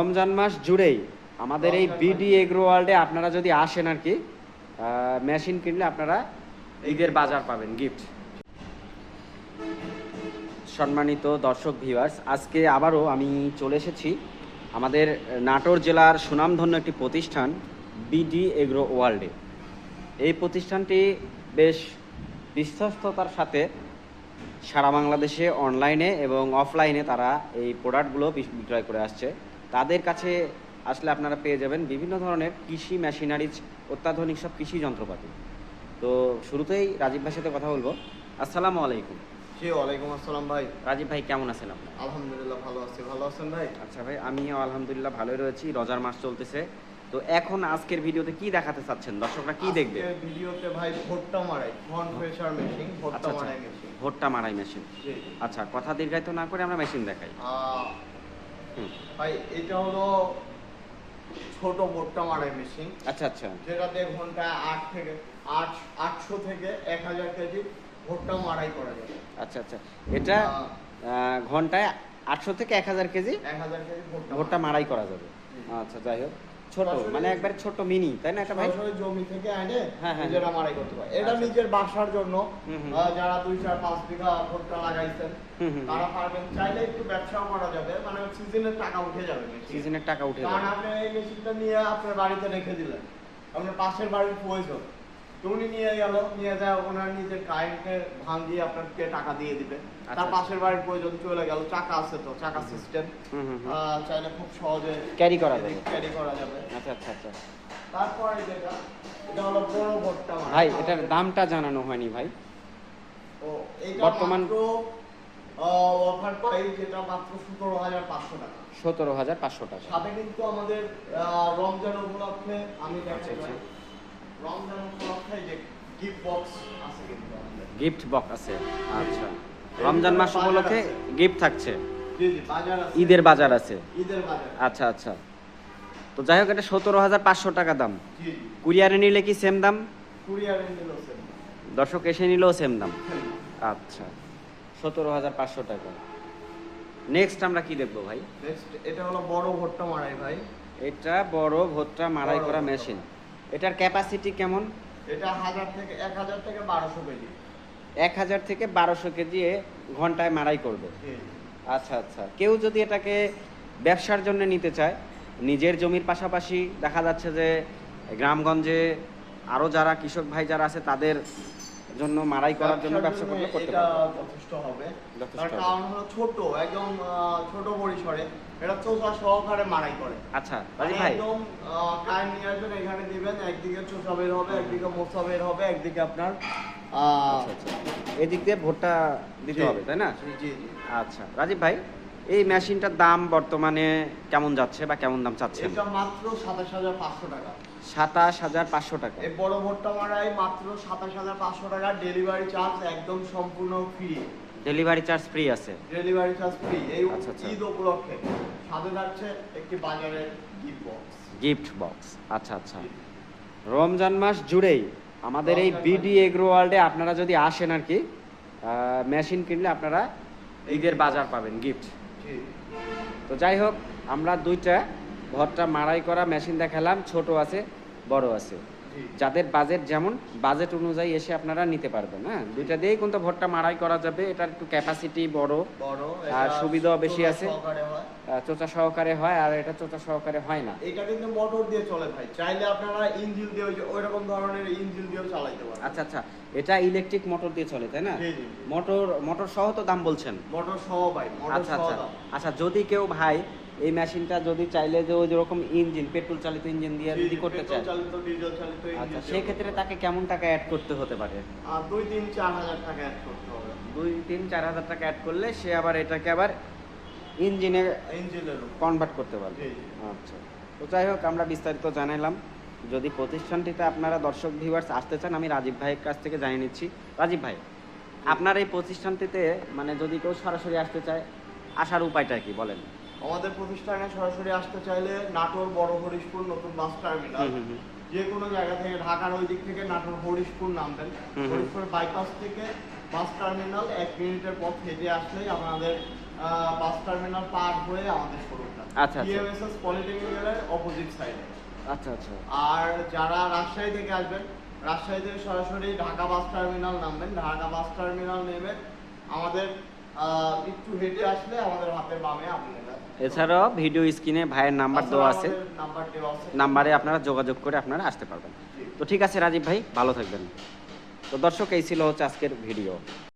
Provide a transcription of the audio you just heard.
রমজান মাস জুড়েই আমাদের এই বিডি এগ্রো ওয়ার্ল্ডে আপনারা যদি আসেন আর কি মেশিন কিনলে আপনারা ঈদের বাজার পাবেন গিফট সম্মানিত দর্শক ভিউয়ার্স আজকে আবারও আমি চলে এসেছি আমাদের নাটোর জেলার সুনামধন্য একটি প্রতিষ্ঠান বিডি এগ্রো ওয়ার্ল্ডে এই প্রতিষ্ঠানটি বেশ বিশ্বস্ততার সাথে সারা বাংলাদেশে অনলাইনে এবং অফলাইনে তারা এই প্রোডাক্টগুলো বিক্রয় করে আসছে। তাদের কাছে আসলে আপনারা পেয়ে যাবেন বিভিন্ন ধরনের কৃষি মেশিনারিজ অত্যাধুনিক সব কৃষি যন্ত্রপাতি। তো শুরুতেই রাজীব ভাইয়ের সাথে কথা বলব। আসসালামু আলাইকুম। জি ওয়ালাইকুম আসসালাম ভাই। রাজীব ভাই কেমন আছেন আপনার? আলহামদুলিল্লাহ ভালো আছি। ভালো আছেন ভাই? আচ্ছা ভাই আমিও আলহামদুলিল্লাহ ভালোই রয়েছি। রজার মাস চলতেছে। তো এখন আজকের ভিডিওতে কি দেখাতে চাচ্ছেন? দর্শকরা কি দেখবে? ভিডিওতে ভাই ভুট্টা মারাই ফন প্রেসার মেশিন ভুট্টা মারাই মেশিন ভোটটা মারাই মেশিন আচ্ছা কথা দীর্ঘায়িত না করে আমরা মেশিন দেখাই। ভাই এটা হলো ছোট ভুট্টা মারাই মেশিন আচ্ছা আচ্ছা। যেটাতে ঘন্টায় আট থেকে আট আটশো থেকে এক হাজার কেজি ভুট্টা মারাই করা যাবে। আচ্ছা আচ্ছা। এটা ঘন্টায় আটশো থেকে এক হাজার কেজি এক হাজার কেজি ভোটটা মারাই করা যাবে। আচ্ছা যাই হোক। ছোট মানে একবার ছোট মিনি তাই না এটা ভাই? জমি থেকে হ্যাঁ, নিজেরা মারাই করতে পারে। এটা আচ্ছা। নিজের বাসার জন্য। যারা দুই চার পাঁচ বিঘা ভুট্টা লাগাইছেন। তারা পারবেন। চাইলে একটু ব্যবসাও করা যাবে। মানে সিজনের টাকা উঠে যাবে সিজনের টাকা উঠে কারণ যাবে। আপনি এই মেশিনটা নিয়ে আপনার বাড়িতে রেখে দিলেন। আপনার পাশের বাড়ির প্রয়োজন। তো উনি নিয়ে গেল নিয়ে যায় ওনার নিজের কারেন্টে ভাঙিয়ে আপনাকে টাকা দিয়ে দিবে। তার আচ্ছা। পাশের বাড়ির প্রয়োজন চলে গেল চাকা আছে তো চাকা সিস্টেম। চাইলে খুব সহজে ক্যারি করা যাবে। ক্যারি করা যাবে। আচ্ছা আচ্ছা আচ্ছা। তারপরে যেটা এটা হলো বড় ভুট্টা ভাই এটার দামটা জানানো হয়নি ভাই। ও এইটা বর্তমান- অফার পাই যেটা মাত্র সতেরো হাজার পাঁচশো টাকা। সতেরো হাজার পাঁচশো টাকা। সাথে কিন্তু আমাদের রমজান উপলক্ষে আমি আচ্ছা, আচ্ছা। রমজান উপলক্ষে যে গিফট বক্স আছে কিন্তু গিফট বক্স আছে আচ্ছা। রমজান মাস উপলক্ষে গিফট থাকছে। ঈদের বাজার আছে। আচ্ছা আচ্ছা। তো যাই হোক এটা সতেরো হাজার পাঁচশো টাকা দাম। কুরিয়ারে নিলে কি সেম দাম? দর্শক এসে নিলেও সেম দাম। আচ্ছা সতেরো হাজার পাঁচশো টাকা। নেক্সট আমরা কি দেখব ভাই? নেক্সট এটা হলো বড় ভুট্টা মারাই ভাই। এটা বড় ভোটটা মারাই করা মেশিন এটার ক্যাপাসিটি কেমন? এটা হাজার থেকে এক হাজার থেকে বারোশো কেজি। এক হাজার থেকে বারোশো কেজি এ ঘন্টায় মারাই করবে। আচ্ছা আচ্ছা। কেউ যদি এটাকে ব্যবসার জন্য নিতে চায় নিজের জমির পাশাপাশি দেখা যাচ্ছে যে গ্রামগঞ্জে আরও যারা কৃষক ভাই যারা আছে তাদের জন্য মারাই করার জন্য ব্যবসা করলে করতে এটা পারবে। যথেষ্ট হবে। তার কারণ হলো ছোট একদম ছোট পরিসরে এটা চোষা সহকারে মারাই করে। আচ্ছা মানে রাজীব ভাই। একদম কারেন্ট নিয়ে আসবেন এখানে দিবেন একদিকে চোষা বের হবে একদিকে মোচা বের হবে একদিকে আপনার আচ্ছা আচ্ছা। এদিক দিয়ে ভোটটা দিতে হবে তাই না? জি জি। আচ্ছা রাজীব ভাই এই মেশিনটার দাম বর্তমানে কেমন যাচ্ছে বা কেমন দাম চাচ্ছেন? এটা মাত্র সাতাশ হাজার পাঁচশো টাকা। সাতাশ হাজার পাঁচশো টাকা। এই বড় ভোটটা মারাই মাত্র সাতাশ হাজার পাঁচশো টাকা ডেলিভারি চার্জ একদম সম্পূর্ণ ফ্রি ডেলিভারি চার্জ ফ্রি আছে। ডেলিভারি চার্জ ফ্রি এই আচ্ছা, আচ্ছা। ঈদ উপলক্ষে। সাথে যাচ্ছে একটি বাজারের গিফট বক্স গিফট বক্স আচ্ছা আচ্ছা। রমজান মাস জুড়েই আমাদের এই বিডি এগ্রো ওয়ার্ল্ডে আপনারা যদি আসেন আর কি মেশিন কিনলে আপনারা ঈদের বাজার পাবেন গিফট তো যাই হোক আমরা দুইটা ঘরটা মারাই করা মেশিন দেখালাম ছোট আছে। বড় আছে। যাদের বাজেট যেমন বাজেট অনুযায়ী এসে আপনারা নিতে পারবেন হ্যাঁ? দুইটা দিয়েই কিন্তু ভোটটা মারাই করা যাবে। এটার একটু ক্যাপাসিটি বড়। আর এটা সুবিধাও বেশি আছে। চোচা সহকারে হয় আর এটা চোচা সহকারে হয় না। এটা কিন্তু মোটর দিয়ে চলে ভাই। চাইলে আপনারা ইঞ্জিন দিয়ে ওই রকম ধরনের ইঞ্জিন দিয়েও চালাইতে পারেন আচ্ছা আচ্ছা। এটা ইলেকট্রিক মোটর দিয়ে চলে তাই না? জি জি। মোটর মোটর সহ তো দাম বলছেন। মোটর সহ ভাই আচ্ছা আচ্ছা। আচ্ছা যদি কেউ ভাই এই মেশিনটা যদি চাইলে যে ওই যেরকম ইঞ্জিন পেট্রোল চালিত ইঞ্জিন দিয়ে যদি করতে চায়। চালিত ডিজেল চালিত আচ্ছা ইঞ্জিন সেই ক্ষেত্রে তাকে কেমন টাকা অ্যাড করতে হতে পারে? আর দুই তিন চার হাজার টাকা অ্যাড করতে হবে। দুই তিন চার হাজার টাকা অ্যাড করলে সে আবার এটাকে আবার ইঞ্জিনে ইঞ্জিনের উপর। কনভার্ট করতে পারবে। আচ্ছা। তো যাই হোক আমরা বিস্তারিত জানাইলাম যদি প্রতিষ্ঠানটিতে আপনারা দর্শক ভিউয়ার্স আসতে চান আমি রাজীব ভাইয়ের কাছ থেকে জানিয়ে নিচ্ছি। রাজীব ভাই আপনার এই প্রতিষ্ঠানটিতে মানে যদি কেউ সরাসরি আসতে চায় আসার উপায়টা কি বলেন? আমাদের প্রতিষ্ঠানে সরাসরি আসতে চাইলে নাটোর বড় হরিশপুর নতুন বাস টার্মিনাল। যে কোনো জায়গা থেকে ঢাকার ওই দিক থেকে নাটোর হরিশপুর নামবেন। হরিশপুর বাইপাস থেকে বাস টার্মিনাল এক মিনিটের পথ হেঁটে আসলেই আমাদের বাস টার্মিনাল পার হয়ে আমাদের শোরুমটা। আচ্ছা, আচ্ছা। পলিটেকনিক্যালের অপোজিট সাইডে আচ্ছা আচ্ছা। আর যারা রাজশাহী থেকে আসবেন রাজশাহী থেকে সরাসরি ঢাকা বাস টার্মিনাল নামবেন। ঢাকা বাস টার্মিনাল নেমে আমাদের আহ, একটু হেঁটে আসলে আমাদের হাতের বামে আপনারা এছাড়াও ভিডিও স্ক্রিনে ভাইয়ের নাম্বার দেওয়া আছে। নাম্বার আপনারা যোগাযোগ করে আপনারা আসতে পারবেন। তো ঠিক আছে রাজীব ভাই ভালো থাকবেন। তো দর্শক এই ছিল হচ্ছে আজকের ভিডিও।